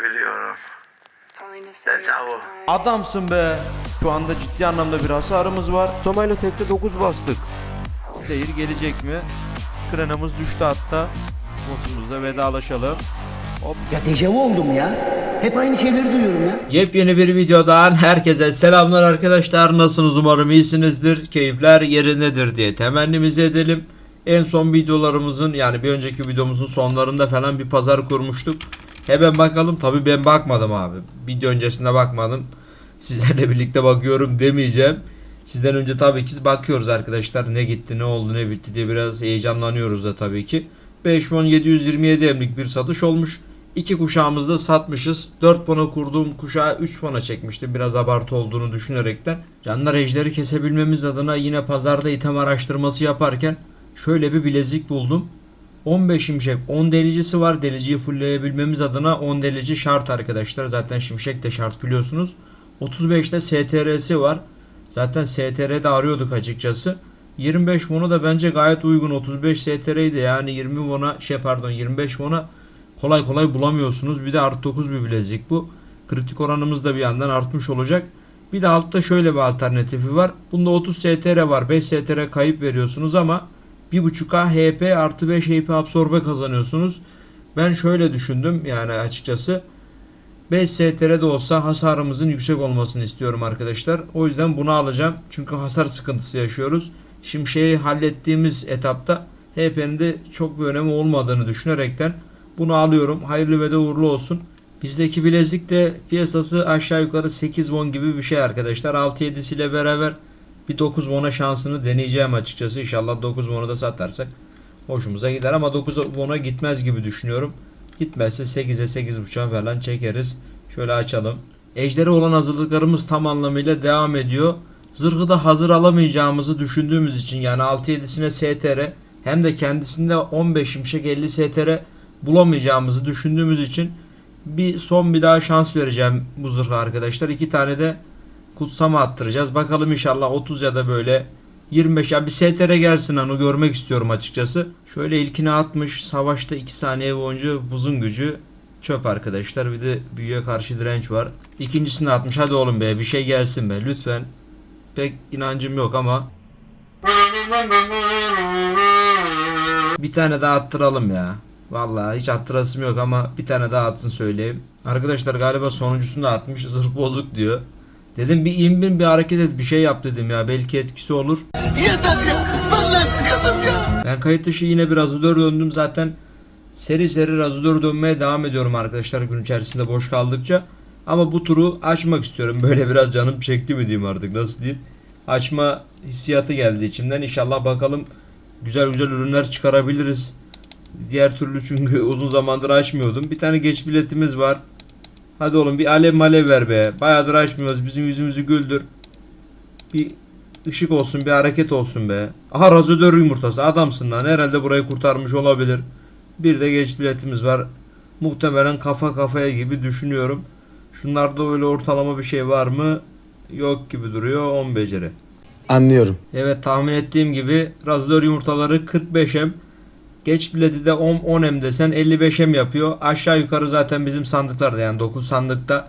Biliyorum. Dejavu. Adamsın be. Şu anda ciddi anlamda bir hasarımız var. Somayla tekte 9 bastık. Zehir gelecek mi? Krenamız düştü hatta. Boss'umuzla vedalaşalım. Hop. Ya dejavu oldum ya. Hep aynı şeyleri duyuyorum ya. Yepyeni bir videodan herkese selamlar arkadaşlar. Nasılsınız? Umarım iyisinizdir. Keyifler yerindedir diye temennimizi edelim. En son videolarımızın yani bir önceki videomuzun sonlarında falan bir pazar kurmuştuk. Hemen bakalım. Tabi ben bakmadım abi. Video öncesinde bakmadım. Sizlerle birlikte bakıyorum demeyeceğim. Sizden önce tabii ki bakıyoruz arkadaşlar. Ne gitti, ne oldu, ne bitti diye biraz heyecanlanıyoruz da tabii ki. 5727 emlik bir satış olmuş. İki kuşağımızda satmışız. 4 bona kurduğum kuşağı 3 bona çekmiştim. Biraz abartı olduğunu düşünerekten. Canlar ejderi kesebilmemiz adına yine pazarda item araştırması yaparken şöyle bir bilezik buldum. 15 şimşek 10 delicisi var. Deliciyi fullleyebilmemiz adına 10 delici şart arkadaşlar. Zaten şimşek de şart biliyorsunuz. 35'te STR'si var. Zaten STR'de arıyorduk açıkçası. 25 mono da bence gayet uygun. 35 STR'ydi yani 20 mona şey pardon 25 mona kolay kolay bulamıyorsunuz. Bir de artı 9 bir bilezik bu. Kritik oranımız da bir yandan artmış olacak. Bir de altta şöyle bir alternatifi var. Bunda 30 STR var. 5 STR kayıp veriyorsunuz ama 1.5K HP artı 5 HP absorbe kazanıyorsunuz. Ben şöyle düşündüm yani açıkçası. 5 STR de olsa hasarımızın yüksek olmasını istiyorum arkadaşlar. O yüzden bunu alacağım. Çünkü hasar sıkıntısı yaşıyoruz. Şimşeği hallettiğimiz etapta HP'nin de çok bir önemi olmadığını düşünerekten bunu alıyorum. Hayırlı ve de uğurlu olsun. Bizdeki bilezik de piyasası aşağı yukarı 8 won gibi bir şey arkadaşlar. 6-7'siyle beraber bir 9 won'a şansını deneyeceğim açıkçası. İnşallah 9 won'u da satarsak hoşumuza gider ama 9 won'a gitmez gibi düşünüyorum. Gitmezse 8'e 8.5'a falan çekeriz. Şöyle açalım. Ejderi olan hazırlıklarımız tam anlamıyla devam ediyor. Zırhı da hazır alamayacağımızı düşündüğümüz için yani 6-7'sine STR hem de kendisinde 15 şimşek 50 STR bulamayacağımızı düşündüğümüz için bir son bir daha şans vereceğim bu zırha arkadaşlar. İki tane de kutsama attıracağız. Bakalım inşallah 30 ya da böyle 25 ya bir STR gelsin onu görmek istiyorum açıkçası. Şöyle ilkini atmış. Savaşta 2 saniye boyunca buzun gücü çöp arkadaşlar. Bir de büyüye karşı direnç var. İkincisini atmış. Hadi oğlum be bir şey gelsin be lütfen. Pek inancım yok ama bir tane daha attıralım ya. Vallahi hiç attırasım yok ama bir tane daha atsın söyleyeyim. Arkadaşlar galiba sonuncusunu da atmış. Zırh bozuk diyor. Dedim bir imbin bir hareket et bir şey yap dedim ya. Belki etkisi olur. Yeter ya. Vallahi sıkıldım ya. Ben kayıt dışı yine bir razodör döndüm zaten. Seri seri razodör dönmeye devam ediyorum arkadaşlar gün içerisinde boş kaldıkça. Ama bu turu açmak istiyorum. Böyle biraz canım çekti mi diyeyim artık nasıl diyeyim. Açma hissiyatı geldi içimden. İnşallah bakalım güzel güzel ürünler çıkarabiliriz. Diğer türlü çünkü uzun zamandır açmıyordum. Bir tane geç biletimiz var. Hadi oğlum bir alev malev ver be. Bayağıdır açmıyoruz. Bizim yüzümüzü güldür. Bir ışık olsun, bir hareket olsun be. Aha razodör yumurtası. Adamsın lan. Herhalde burayı kurtarmış olabilir. Bir de geç biletimiz var. Muhtemelen kafa kafaya gibi düşünüyorum. Şunlarda öyle ortalama bir şey var mı? Yok gibi duruyor. 10 beceri. Anlıyorum. Evet tahmin ettiğim gibi razodör yumurtaları 45M. Geç bileti de 10 10M desen 55M yapıyor. Aşağı yukarı zaten bizim sandıklarda yani 9 sandıkta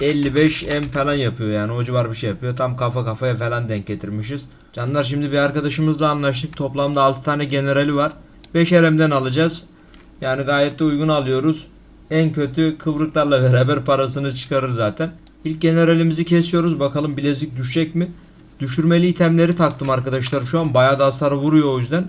55M falan yapıyor yani o civar bir şey yapıyor. Tam kafa kafaya falan denk getirmişiz. Canlar şimdi bir arkadaşımızla anlaştık. Toplamda 6 tane generali var. 5 RM'den alacağız. Yani gayet de uygun alıyoruz. En kötü kıvrıklarla beraber parasını çıkarır zaten. İlk generalimizi kesiyoruz. Bakalım bilezik düşecek mi? Düşürmeli itemleri taktım arkadaşlar. Şu an bayağı da hasar vuruyor o yüzden.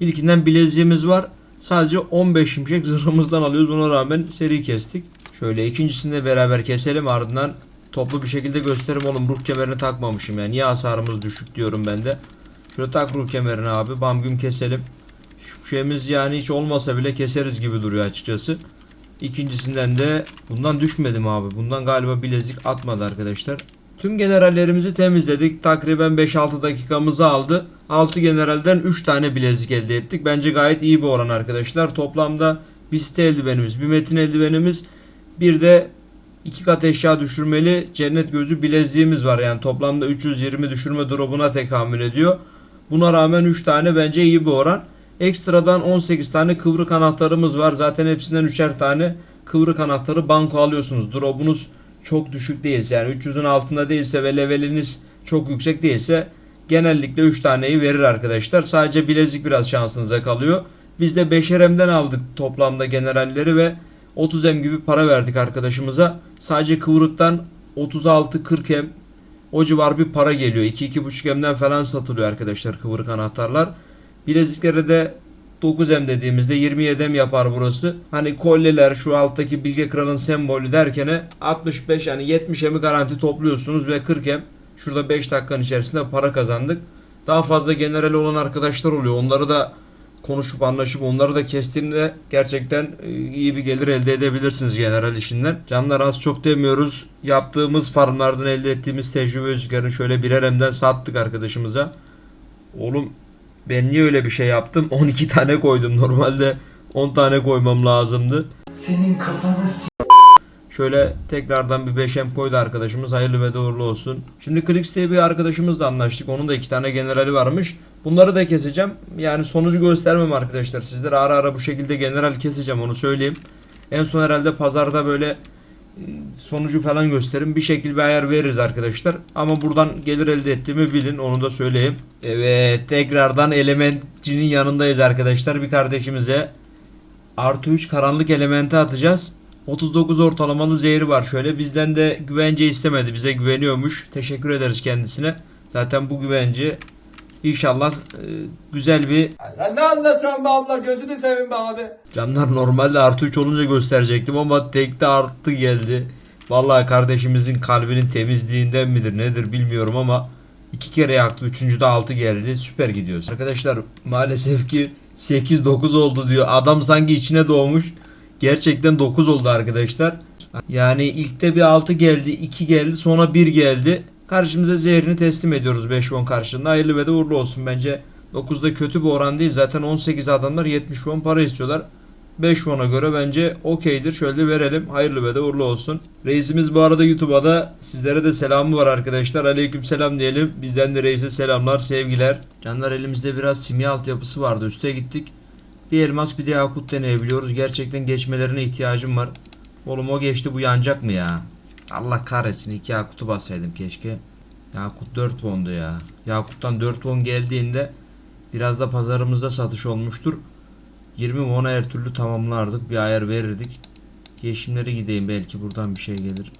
İlkinden bileziğimiz var. Sadece 15 şimşek zırhımızdan alıyoruz. Buna rağmen seri kestik. Şöyle ikincisini de beraber keselim. Ardından toplu bir şekilde gösterim oğlum. Ruh kemerini takmamışım ya. Niye hasarımız düşük diyorum ben de. Şöyle tak ruh kemerini abi. Bam güm keselim. Şu şeyimiz yani hiç olmasa bile keseriz gibi duruyor açıkçası. İkincisinden de bundan düşmedim abi. Bundan galiba bilezik atmadı arkadaşlar. Tüm generallerimizi temizledik. Takriben 5-6 dakikamızı aldı. 6 generalden 3 tane bilezik elde ettik. Bence gayet iyi bir oran arkadaşlar. Toplamda bir site eldivenimiz, bir metin eldivenimiz, bir de iki kat eşya düşürmeli cennet gözü bileziğimiz var. Yani toplamda 320 düşürme drop'una tekamül ediyor. Buna rağmen 3 tane bence iyi bir oran. Ekstradan 18 tane kıvrık anahtarımız var. Zaten hepsinden 3'er tane kıvrık anahtarı banko alıyorsunuz. Drop'unuz çok düşük değilse yani 300'ün altında değilse ve leveliniz çok yüksek değilse genellikle 3 taneyi verir arkadaşlar. Sadece bilezik biraz şansınıza kalıyor. Biz de 5'er aldık toplamda generalleri ve 30 M gibi para verdik arkadaşımıza. Sadece kıvrıktan 36-40 M o civar bir para geliyor. 2-2.5 M'den falan satılıyor arkadaşlar kıvrık anahtarlar. Bileziklere de 9M dediğimizde 27 M yapar burası. Hani kolyeler şu alttaki Bilge Kral'ın sembolü derkene 65 yani 70 M'i garanti topluyorsunuz ve 40 M şurada 5 dakikanın içerisinde para kazandık. Daha fazla general olan arkadaşlar oluyor. Onları da konuşup anlaşıp onları da kestiğinde gerçekten e, iyi bir gelir elde edebilirsiniz general işinden. Canlar az çok demiyoruz. Yaptığımız farmlardan elde ettiğimiz tecrübe rüzgarını şöyle birer emden sattık arkadaşımıza. Oğlum ben niye öyle bir şey yaptım? 12 tane koydum. Normalde 10 tane koymam lazımdı. Senin kafanı Şöyle tekrardan bir 5M koydu arkadaşımız. Hayırlı ve doğurlu olsun. Şimdi Clix diye bir arkadaşımızla anlaştık. Onun da iki tane generali varmış. Bunları da keseceğim. Yani sonucu göstermem arkadaşlar. Sizlere ara ara bu şekilde general keseceğim onu söyleyeyim. En son herhalde pazarda böyle e, sonucu falan gösterin. Bir şekilde bir ayar veririz arkadaşlar. Ama buradan gelir elde ettiğimi bilin. Onu da söyleyeyim. Evet tekrardan elementcinin yanındayız arkadaşlar. Bir kardeşimize artı 3 karanlık elementi atacağız. 39 ortalamalı zehri var şöyle. Bizden de güvence istemedi. Bize güveniyormuş. Teşekkür ederiz kendisine. Zaten bu güvence inşallah e, güzel bir Sen ne anlatıyorsun be abla gözünü seveyim be abi. Canlar normalde artı 3 olunca gösterecektim ama tekte arttı geldi. Vallahi kardeşimizin kalbinin temizliğinden midir nedir bilmiyorum ama iki kere yaktı. Üçüncüde 6 geldi. Süper gidiyoruz. Arkadaşlar maalesef ki 8-9 oldu diyor. Adam sanki içine doğmuş. Gerçekten 9 oldu arkadaşlar. Yani ilkte bir 6 geldi, 2 geldi, sonra 1 geldi. Karşımıza zehrini teslim ediyoruz 5 won karşılığında. Hayırlı ve de uğurlu olsun bence. 9'da kötü bir oran değil. Zaten 18 adamlar 70 won para istiyorlar. 5 won'a göre bence okeydir. Şöyle verelim. Hayırlı ve de uğurlu olsun. Reisimiz bu arada YouTube'a da sizlere de selamı var arkadaşlar. Aleyküm selam diyelim. Bizden de reise selamlar, sevgiler. Canlar elimizde biraz simya altyapısı vardı. Üste gittik. Bir elmas bir de yakut deneyebiliyoruz. Gerçekten geçmelerine ihtiyacım var. Oğlum o geçti bu yanacak mı ya? Allah kahretsin iki yakutu bassaydım keşke. Yakut 4 wondu ya. Yakut'tan 4 won geldiğinde biraz da pazarımızda satış olmuştur. 20 won'a her türlü tamamlardık. Bir ayar verirdik. Yeşimleri gideyim belki buradan bir şey gelir.